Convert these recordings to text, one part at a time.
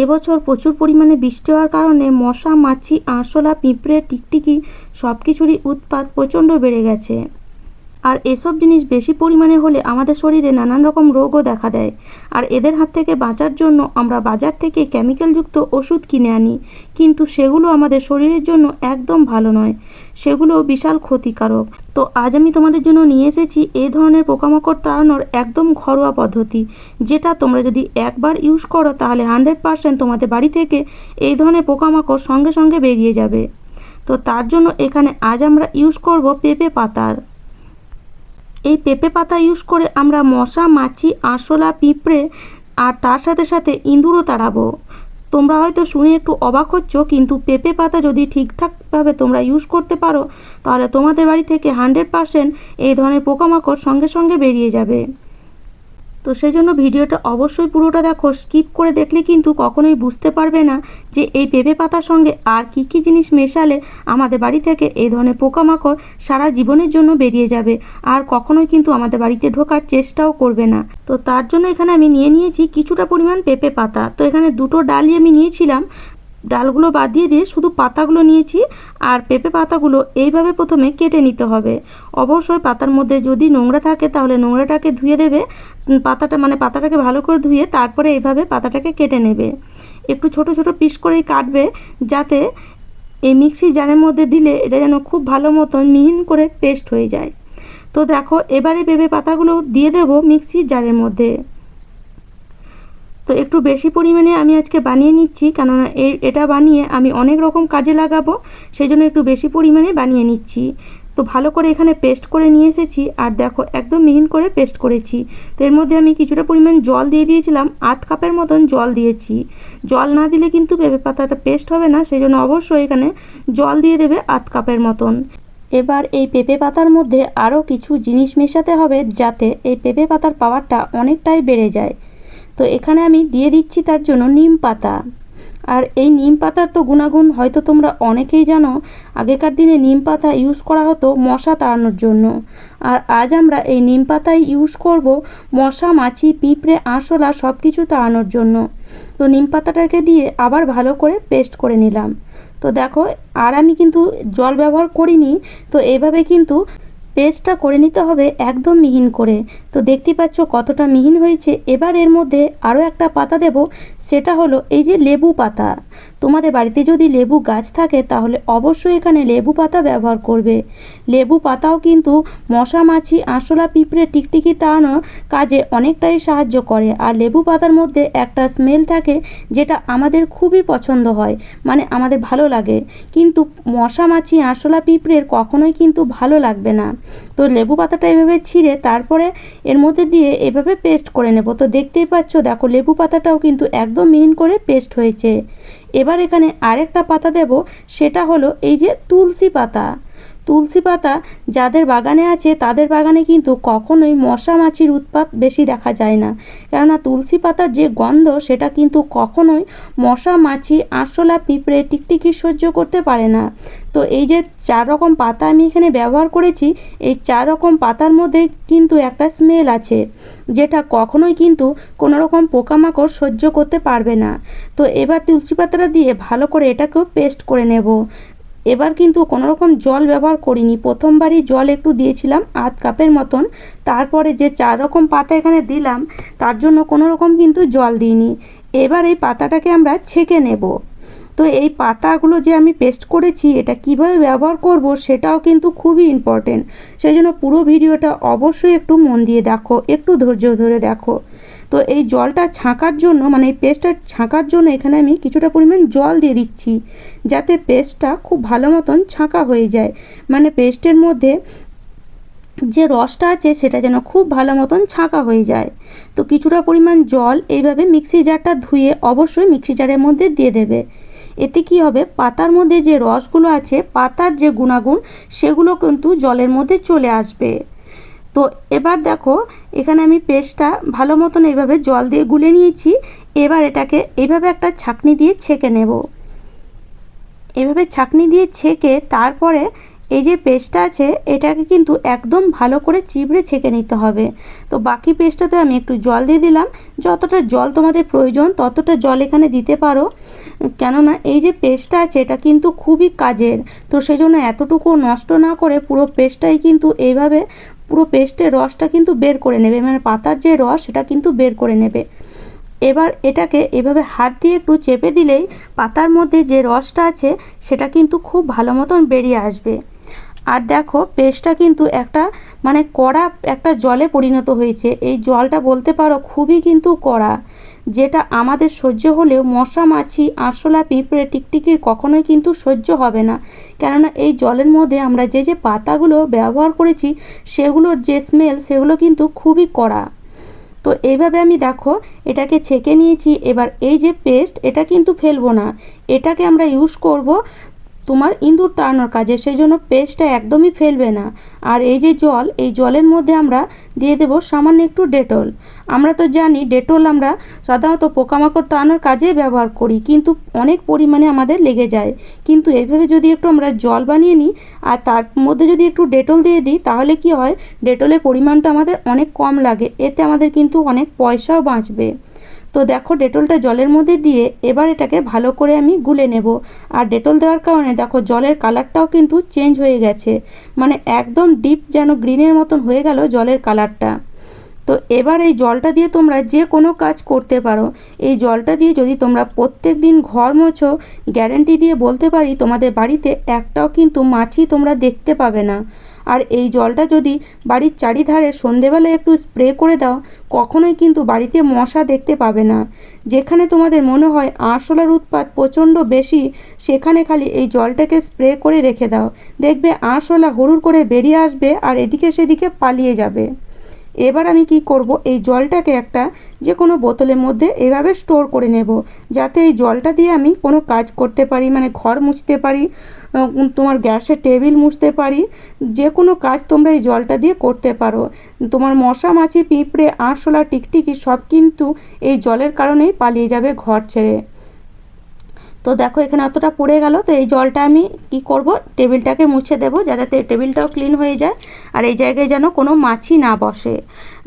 এবছর প্রচুর পরিমাণে বৃষ্টি হওয়ার কারণে মশা, মাছি, আরশোলা, পিঁপড়ে, টিকটিকি সব কিছুরই উৎপাত প্রচণ্ড বেড়ে গেছে। আর এসব জিনিস বেশি পরিমাণে হলে আমাদের শরীরে নানান রকম রোগও দেখা দেয়। আর এদের হাত থেকে বাঁচার জন্য আমরা বাজার থেকে কেমিক্যালযুক্ত ওষুধ কিনে আনি। কিন্তু সেগুলো আমাদের শরীরের জন্য একদম ভালো নয়। সেগুলো বিশাল ক্ষতিকারক। তো আজ আমি তোমাদের জন্য নিয়ে এসেছি এই ধরনের পোকামাকড় তাড়ানোর একদম ঘরোয়া পদ্ধতি, যেটা তোমরা যদি একবার ইউজ করো তাহলে হান্ড্রেড পারসেন্ট তোমাদের বাড়ি থেকে এই ধরনের পোকামাকড় সঙ্গে সঙ্গে বেরিয়ে যাবে। তো তার জন্য এখানে আজ আমরা ইউজ করব পেঁপে পাতার। এই পেঁপে পাতা ইউজ করে আমরা মশা, মাছি, আরশোলা, পিঁপড়ে আর তার সাথে সাথে ইঁদুরও তাড়াবো। তোমরা হয়তো শুনে একটু অবাক হচ্ছ, কিন্তু পেঁপে পাতা যদি ঠিকঠাকভাবে তোমরা ইউজ করতে পারো, তাহলে তোমাদের বাড়ি থেকে হান্ড্রেড পারসেন্ট এই ধরনের পোকামাকড় সঙ্গে সঙ্গে বেরিয়ে যাবে। তো সেই জন্য ভিডিওটা অবশ্যই পুরোটা দেখো স্কিপ করে দেখলে কিন্তু কখনোই বুঝতে পারবে না যে এই পেঁপে পাতার সঙ্গে আর কি কি জিনিস মেশালে আমাদের বাড়ি থেকে এই ধরনের পোকামাকড় সারা জীবনের জন্য বেরিয়ে যাবে আর কখনোই কিন্তু আমাদের বাড়িতে ঢোকার চেষ্টাও করবে না। তো তার জন্য এখানে আমি নিয়ে নিয়েছি কিছুটা পরিমাণ পেঁপে পাতা। তো এখানে দুটো ডালই আমি নিয়েছিলাম। ডালগুলো বাদ দিয়ে দিয়ে শুধু পাতাগুলো নিয়েছি আর পেঁপে পাতাগুলো এইভাবে প্রথমে কেটে নিতে হবে। অবশ্যই পাতার মধ্যে যদি নোংরা থাকে তাহলে নোংরাটাকে ধুয়ে দেবে। পাতাটা মানে পাতাটাকে ভালো করে ধুয়ে তারপরে এইভাবে পাতাটাকে কেটে নেবে। একটু ছোট ছোট পিস করেই কাটবে যাতে এই মিক্সি জারের মধ্যে দিলে এটা যেন খুব ভালো মতন মিহিন করে পেস্ট হয়ে যায়। তো দেখো, এবারে পেঁপে পাতাগুলো দিয়ে দেবো মিক্সির জারের মধ্যে। তো একটু বেশি পরিমাণে আমি আজকে বানিয়ে নিচ্ছি, কেননা এটা বানিয়ে আমি অনেক রকম কাজে লাগাবো সেই জন্য একটু বেশি পরিমাণে বানিয়ে নিচ্ছি। তো ভালো করে এখানে পেস্ট করে নিয়ে এসেছি, আর দেখো একদম মিহিন করে পেস্ট করেছি। তো এর মধ্যে আমি কিছুটা পরিমাণ জল দিয়ে দিয়েছিলাম, আধ কাপের মতন জল দিয়েছি। জল না দিলে কিন্তু পেঁপে পাতাটা পেস্ট হবে না সেই জন্য অবশ্যই এখানে জল দিয়ে দেবে আধ কাপের মতন। এবার এই পেঁপে পাতার মধ্যে আরও কিছু জিনিস মেশাতে হবে, যাতে এই পেঁপে পাতার পাওয়ারটা অনেকটাই বেড়ে যায়। তো এখানে আমি দিয়ে দিচ্ছি তার জন্য নিম পাতা। আর এই নিম পাতার তো গুণাগুণ হয়তো তোমরা অনেকেই জানো, আগেকার দিনে নিম পাতা ইউজ করা হতো মশা তাড়ানোর জন্য। আর আজ আমরা এই নিম পাতাই ইউজ করব মশা, মাছি, পিঁপড়ে, আরশোলা সব কিছু তাড়ানোর জন্য। তো নিম পাতাটাকে দিয়ে আবার ভালো করে পেস্ট করে নিলাম। তো দেখো, আর আমি কিন্তু জল ব্যবহার করিনি, তো এভাবে কিন্তু পেস্টটা করে নিতে হবে একদম মিহিন করে। তো দেখতে পাচ্ছ কতটা মিহিন হয়েছে। এবার এর মধ্যে আরও একটা পাতা দেব, সেটা হলো এই যে লেবু পাতা। তোমাদের বাড়িতে যদি লেবু গাছ থাকে, তাহলে অবশ্যই এখানে লেবু পাতা ব্যবহার করবে। লেবু পাতাও কিন্তু মশা, মাছি আরশোলা পিঁপড়ে, টিকটিকি তাড়ানোর কাজে অনেকটাই সাহায্য করে। আর লেবু পাতার মধ্যে একটা স্মেল থাকে যেটা আমাদের খুবই পছন্দ হয় মানে আমাদের ভালো লাগে। কিন্তু মশা, মাছি আরশোলা পিঁপড়ের কখনোই কিন্তু ভালো লাগবে না। তো লেবু পাতাটা এভাবে ছিঁড়ে তারপরে এর মধ্যে দিয়ে এভাবে পেস্ট করে নেব। তো দেখতেই পাচ্ছ, দেখো লেবু পাতাটাও কিন্তু একদম মিহিন করে পেস্ট হয়েছে। এবার এখানে আরেকটা পাতা দেব সেটা হলো এই যে তুলসী পাতা। তুলসী পাতা যাদের বাগানে আছে, তাদের বাগানে কিন্তু কখনোই মশা মাছির উৎপাত বেশি দেখা যায় না। কেননা তুলসী পাতার যে গন্ধ, সেটা কিন্তু কখনোই মশা মাছি আরশোলা পিঁপড়ে টিকটিকি সহ্য করতে পারে না। তো এই যে চার রকম পাতা আমি এখানে ব্যবহার করেছি, এই চার রকম পাতার মধ্যে কিন্তু একটা স্মেল আছে, যেটা কখনোই কিন্তু কোনো রকম পোকামাকড় সহ্য করতে পারবে না। তো এবার তুলসী পাতাটা দিয়ে ভালো করে এটাকেও পেস্ট করে নেব। এবার কিন্তু কোনো রকম জল ব্যবহার করিনি। প্রথমবারই জল একটু দিয়েছিলাম আধ কাপের মতন। তারপরে যে চার রকম পাতা এখানে দিলাম, তার জন্য কোনো রকম কিন্তু জল দিইনি। এবার এই পাতাটাকে আমরা ছেঁকে নেব। তো এই পাতাগুলো যে আমি পেস্ট করেছি, এটা কীভাবে ব্যবহার করব সেটাও কিন্তু খুবই ইম্পর্টেন্ট সেই জন্য পুরো ভিডিওটা অবশ্যই একটু মন দিয়ে দেখো, একটু ধৈর্য ধরে দেখো। তো এই জলটা ছাঁকার জন্য মানে এই পেস্টটা ছাঁকার জন্য এখানে আমি কিছুটা পরিমাণ জল দিয়ে দিচ্ছি, যাতে পেস্টটা খুব ভালো মতন ছাঁকা হয়ে যায়। মানে পেস্টের মধ্যে যে রসটা আছে সেটা যেন খুব ভালো মতন ছাঁকা হয়ে যায়। তো কিছুটা পরিমাণ জল এইভাবে মিক্সি জারটা ধুয়ে অবশ্যই মিক্সি জারের মধ্যে দিয়ে দেবে। এতে কি হবে? পাতার মধ্যে যে রসগুলো আছে, পাতার যে গুণাগুণ, সেগুলো কিন্তু জলের মধ্যে চলে আসবে। তো এবার দেখো, এখানে আমি পেস্টটা ভালো মতন এইভাবে জল দিয়ে গুলে নিয়েছি। এবার এটাকে এইভাবে একটা ছাঁকনি দিয়ে ছেঁকে নেব। এভাবে ছাঁকনি দিয়ে ছেঁকে তারপরে এই যে পেস্টটা আছে, এটাকে কিন্তু একদম ভালো করে চিবড়ে ছেঁকে নিতে হবে। তো বাকি পেস্টটাতে আমি একটু জল দিয়ে দিলাম। যতটা জল তোমাদের প্রয়োজন, ততটা জল এখানে দিতে পারো। কেননা এই যে পেস্টটা আছে, এটা কিন্তু খুবই কাজের। তো সেজন্য এতটুকু নষ্ট না করে পুরো পেস্টটাই কিন্তু এইভাবে পুরো পেস্টের রসটা কিন্তু বের করে নেবে মানে পাতার যে রস সেটা কিন্তু বের করে নেবে। এবার এটাকে এভাবে হাত দিয়ে একটু চেপে দিলেই পাতার মধ্যে যে রসটা আছে সেটা কিন্তু খুব ভালো মতন বেরিয়ে আসবে। আর দেখো, পেস্টটা কিন্তু একটা মানে কড়া একটা জলে পরিণত হয়েছে। এই জলটা বলতে পারো খুবই কিন্তু কড়া, যেটা আমাদের সহ্য হলেও মশা, মাছি, আরশোলা, পিঁপড়ে টিকটিকির কখনোই কিন্তু সহ্য হবে না। কেননা এই জলের মধ্যে আমরা যে যে পাতাগুলো ব্যবহার করেছি, সেগুলোর যে স্মেল সেগুলো কিন্তু খুবই কড়া। তো এইভাবে আমি দেখো, এটাকে ছেঁকে নিয়েছি, এবার এই যে পেস্ট এটা কিন্তু ফেলব না। এটাকে আমরা ইউজ করব তোমার ইঁদুর তাড়ানোর কাজে সেই জন্য পেস্টটা একদমই ফেলবে না। আর এই যে জল, এই জলের মধ্যে আমরা দিয়ে দেব সামান্য একটু ডেটল। আমরা তো জানি ডেটল আমরা সাধারণত পোকামাকড় তাড়ানোর কাজে ব্যবহার করি, কিন্তু অনেক পরিমাণে আমাদের লেগে যায়। কিন্তু এইভাবে যদি একটু আমরা জল বানিয়ে নিই, আর তার মধ্যে যদি একটু ডেটল দিয়ে দিই, তাহলে কি হয়? ডেটলের পরিমাণটা আমাদের অনেক কম লাগে, এতে আমাদের কিন্তু অনেক পয়সাও বাঁচবে। তো দেখো ডেটলটা জলের মধ্যে দিয়ে এবার এটাকে ভালো করে আমি গুলে নেব। আর ডেটল দেওয়ার কারণে দেখো জলের কালারটাও কিন্তু চেঞ্জ হয়ে গেছে। মানে একদম ডিপ যেন গ্রিনের মতন হয়ে গেল জলের কালারটা। তো এবার এই জলটা দিয়ে তোমরা যে কোনো কাজ করতে পারো। এই জলটা দিয়ে যদি তোমরা প্রত্যেক দিন ঘর মোছো, গ্যারেন্টি দিয়ে বলতে পারি তোমাদের বাড়িতে একটাও কিন্তু মাছি তোমরা দেখতে পাবে না। আর এই জলটা যদি বাড়ির চারিধারে সন্ধেবেলায় একটু স্প্রে করে দাও, কখনোই কিন্তু বাড়িতে মশা দেখতে পাবে না। যেখানে তোমাদের মনে হয় আরশোলার উৎপাত প্রচণ্ড বেশি, সেখানে খালি এই জলটাকে স্প্রে করে রেখে দাও। দেখবে আরশোলা হুড়ুর করে বেরিয়ে আসবে আর এদিকে সেদিকে পালিয়ে যাবে। এবার আমি কি করব? এই জলটাকে একটা যে কোনো বোতলের মধ্যে এভাবে স্টোর করে নেব, যাতে এই জলটা দিয়ে আমি কোনো কাজ করতে পারি মানে ঘর মুছতে পারি তোমার গ্যাসের টেবিল মুছতে পারি যে কোনো কাজ তোমরা এই জলটা দিয়ে করতে পারো। তোমার মশা, মাছি, পিঁপড়ে আরশোলা টিকটিকি সব কিন্তু এই জলের কারণেই পালিয়ে যাবে ঘর ছেড়ে। তো দেখো এখানে অতটা পড়ে গেল, তো এই জলটা আমি কি করব? টেবিলটাকে মুছে দেব যাতে টেবিলটাও ক্লিন হয়ে যায়। আর এই জায়গায় যেন কোনো মাছি না বসে।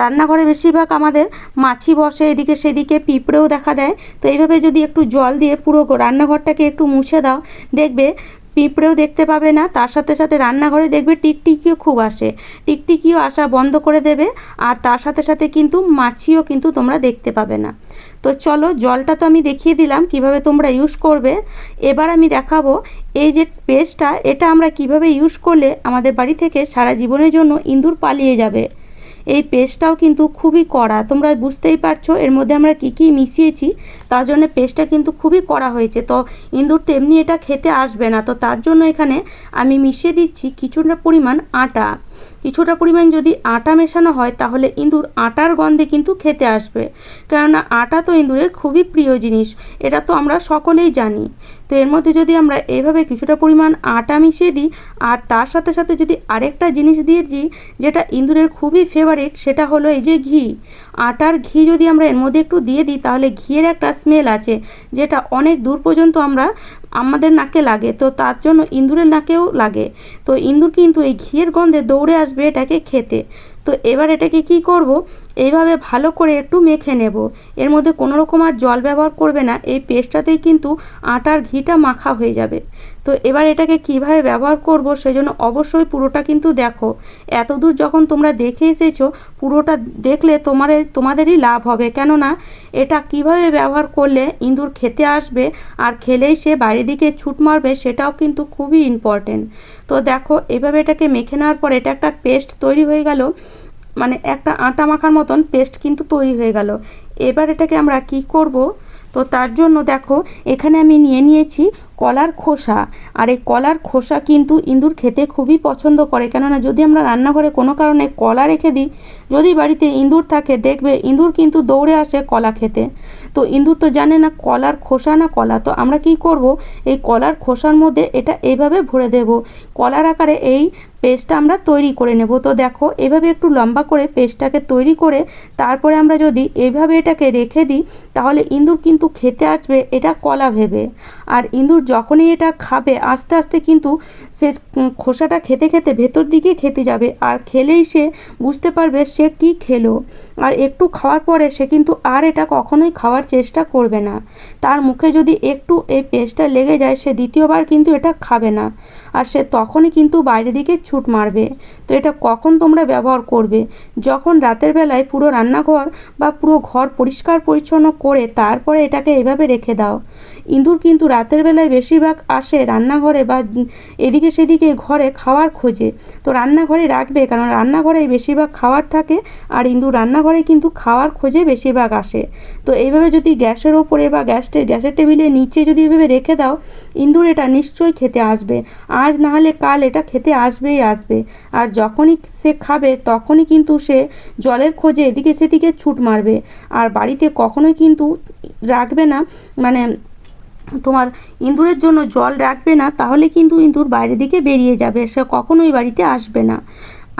রান্নাঘরে বেশিরভাগ আমাদের মাছি বসে, এদিকে সেদিকে পিঁপড়েও দেখা দেয়। তো এইভাবে যদি একটু জল দিয়ে পুরো রান্নাঘরটাকে একটু মুছে দাও, দেখবে পিঁপড়েও দেখতে পাবে না। তার সাথে সাথে রান্নাঘরে দেখবে টিকটিকিও খুব আসে। টিকটিকিও আসা বন্ধ করে দেবে। আর তার সাথে সাথে কিন্তু মাছিও কিন্তু তোমরা দেখতে পাবে না। তো চলো জলটা তো আমি দেখিয়ে দিলাম, কীভাবে তোমরা ইউজ করবে। এবার আমি দেখাবো এই যে পেস্টটা এটা আমরা কীভাবে ইউজ করলে আমাদের বাড়ি থেকে সারা জীবনের জন্য ইঁদুর পালিয়ে যাবে। এই পেস্টটাও কিন্তু খুবই কড়া। তোমরা বুঝতেই পারছ এর মধ্যে আমরা কি কি মিশিয়েছি, তার জন্য পেস্টটা কিন্তু খুবই কড়া হয়েছে। তো ইঁদুর তেমনি এটা খেতে আসবে না। তো তার জন্য এখানে আমি মিশিয়ে দিচ্ছি কিছুটা পরিমাণ আটা। কিছুটা পরিমাণ যদি আটা মেশানো হয়, তাহলে ইঁদুর আটার গন্ধে কিন্তু খেতে আসবে। কেননা আটা তো ইঁদুরের খুবই প্রিয় জিনিস, এটা তো আমরা সকলেই জানি। তো এর মধ্যে যদি আমরা এভাবে কিছুটা পরিমাণ আটা মিশিয়ে দিই, আর তার সাথে সাথে যদি আরেকটা জিনিস দিয়ে দিই, যেটা ইঁদুরের খুবই ফেভারিট সেটা হলো এই যে ঘি। আটার ঘি যদি আমরা এর মধ্যে একটু দিয়ে দিই, তাহলে ঘিয়ের একটা স্মেল আছে, যেটা অনেক দূর পর্যন্ত আমরা আমাদের নাকে লাগে, তো তার জন্য ইঁদুরের নাকেও লাগে। তো ইঁদুর কিন্তু এই ঘিয়ের গন্ধে দৌড়ে আসবে এটাকে খেতে। তো এবার এটাকে কি করব? এইভাবে ভালো করে একটু মেখে নেব। এর মধ্যে কোনো রকম আর জল ব্যবহার করবে না। এই পেস্টটাতেই কিন্তু আটার ঘিটা মাখা হয়ে যাবে। তো এবার এটাকে কীভাবে ব্যবহার করব সেজন্য অবশ্যই পুরোটা কিন্তু দেখো। এত দূর যখন তোমরা দেখে এসেছ, পুরোটা দেখলে তোমার, তোমাদেরই লাভ হবে। কেননা এটা কীভাবে ব্যবহার করলে ইঁদুর খেতে আসবে আর খেলেই সে বাইরের দিকে ছুট মারবে সেটাও কিন্তু খুবই ইম্পর্টেন্ট তো দেখো, এভাবে এটাকে মেখে নেওয়ার পর এটা একটা পেস্ট তৈরি হয়ে গেল। মানে একটা আটা মাখার মতন পেস্ট কিন্তু তৈরি হয়ে গেল। এবার এটাকে আমরা কি করব? তো তার জন্য দেখো, এখানে আমি নিয়ে নিয়েছি কলার খোসা। আর এই কলার খোসা কিন্তু ইঁদুর খেতে খুবই পছন্দ করে। কেননা যদি আমরা রান্নাঘরে কোনো কারণে কলা রেখে দিই, যদি বাড়িতে ইঁদুর থাকে, দেখবে ইঁদুর কিন্তু দৌড়ে আসে কলা খেতে। তো ইঁদুর তো জানে না কলার খোসা না কলা। তো আমরা কি করব? এই কলার খোসার মধ্যে এটা এইভাবে ভরে দেব। কলার আকারে এই পেস্টটা আমরা তৈরি করে নেব। তো দেখো, এভাবে একটু লম্বা করে পেস্টটাকে তৈরি করে তারপরে আমরা যদি এভাবে এটাকে রেখে দিই, তাহলে ইঁদুর কিন্তু খেতে আসবে, এটা কলা ভেবে। আর ইঁদুর যখনই এটা খাবে, আস্তে আস্তে কিন্তু সে খোসাটা খেতে খেতে ভেতর দিকে খেতে যাবে। আর খেলেই সে বুঝতে পারবে সে কি খেলো। আর একটু খাওয়ার পরে সে কিন্তু আর এটা কখনোই খাওয়ার চেষ্টা করবে না। তার মুখে যদি একটু এই পেস্টটা লেগে যায়, সে দ্বিতীয়বার কিন্তু এটা খাবে না। আর সে তখনই কিন্তু বাইরের দিকে ছুট মারবে। তো এটা কখন তোমরা ব্যবহার করবে? যখন রাতের বেলায় পুরো রান্নাঘর বা পুরো ঘর পরিষ্কার পরিচ্ছন্ন করে তারপরে এটাকে এভাবে রেখে দাও। ইঁদুর কিন্তু রাতের বেলায় বেশিরভাগ আসে রান্নাঘরে বা এদিকে সেদিকে ঘরে খাওয়ার খোঁজে। তো রান্নাঘরে রাখবে কারণ রান্নাঘরেই বেশিরভাগ খাওয়ার থাকে আর ইঁদুর রান্নাঘরে কিন্তু খাওয়ার খোঁজে বেশিরভাগ আসে। তো এইভাবে যদি গ্যাসের ওপরে বা গ্যাসটে, গ্যাসের টেবিলের নিচে যদি এভাবে রেখে দাও, ইঁদুর এটা নিশ্চয়ই খেতে আসবে। আজ না হলে কাল এটা খেতে আসবেই আসবে। আর যখনই সে খাবে, তখনই কিন্তু সে জলের খোঁজে এদিকে সেদিকে ছুট মারবে। আর বাড়িতে কখনোই কিন্তু রাখবে না মানে তোমার ইঁদুরের জন্য জল রাখবে না, তাহলে কিন্তু ইঁদুর বাইরের দিকে বেরিয়ে যাবে। সে কখনোই বাড়িতে আসবে না।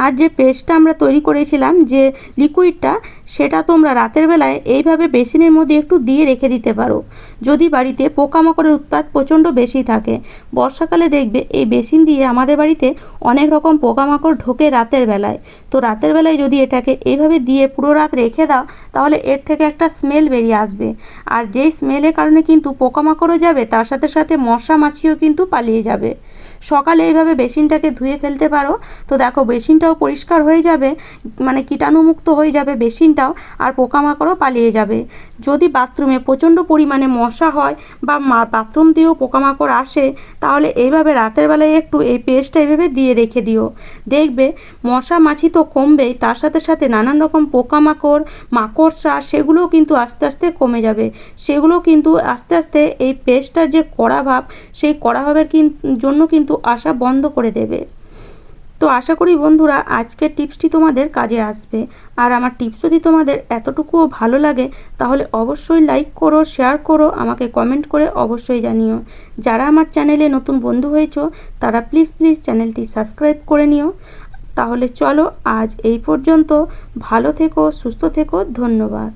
আর যে পেস্টটা আমরা তৈরি করেছিলাম, যে লিকুইডটা সেটা তোমরা রাতের বেলায় এইভাবে বেসিনের মধ্যে একটু দিয়ে রেখে দিতে পারো। যদি বাড়িতে পোকামাকড়ের উৎপাত প্রচণ্ড বেশি থাকে, বর্ষাকালে দেখবে এই বেসিন দিয়ে আমাদের বাড়িতে অনেক রকম পোকামাকড় ঢোকে রাতের বেলায়। তো রাতের বেলায় যদি এটাকে এইভাবে দিয়ে পুরো রাত রেখে দাও, তাহলে এর থেকে একটা স্মেল বেরিয়ে আসবে। আর যেই স্মেলের কারণে কিন্তু পোকামাকড়ও যাবে, তার সাথে সাথে মশা মাছিও কিন্তু পালিয়ে যাবে। সকালে এইভাবে বেসিনটাকে ধুয়ে ফেলতে পারো। তো দেখো, বেসিনটাও পরিষ্কার হয়ে যাবে মানে কীটাণুমুক্ত হয়ে যাবে বেসিনটাও, আর পোকামাকড়ও পালিয়ে যাবে। যদি বাথরুমে প্রচণ্ড পরিমাণে মশা হয় বা বাথরুম দিয়েও পোকামাকড় আসে, তাহলে এইভাবে রাতের বেলায় একটু এই পেস্টটা এইভাবে দিয়ে রেখে দিও। দেখবে, মশা মাছি তো কমবেই, তার সাথে সাথে নানান রকম পোকামাকড়, মাকড়সা, সেগুলোও কিন্তু আস্তে আস্তে কমে যাবে। সেগুলো কিন্তু আস্তে আস্তে এই পেস্টটার যে কড়া ভাব, সেই কড়া ভাবের জন্য কিন্তু আসা বন্ধ করে দেবে। তো আশা করি বন্ধুরা, আজকের টিপসটি তোমাদের কাজে আসবে। আর আমার টিপস যদি তোমাদের এতটুকুও ভালো লাগে, তাহলে অবশ্যই লাইক করো শেয়ার করো, আমাকে কমেন্ট করে অবশ্যই জানিও। যারা আমার চ্যানেলে নতুন বন্ধু হয়েছো, তারা প্লিজ প্লিজ চ্যানেলটি সাবস্ক্রাইব করে নিও। তাহলে চলো আজ এই পর্যন্ত। ভালো থেকো, সুস্থ থেকো, ধন্যবাদ।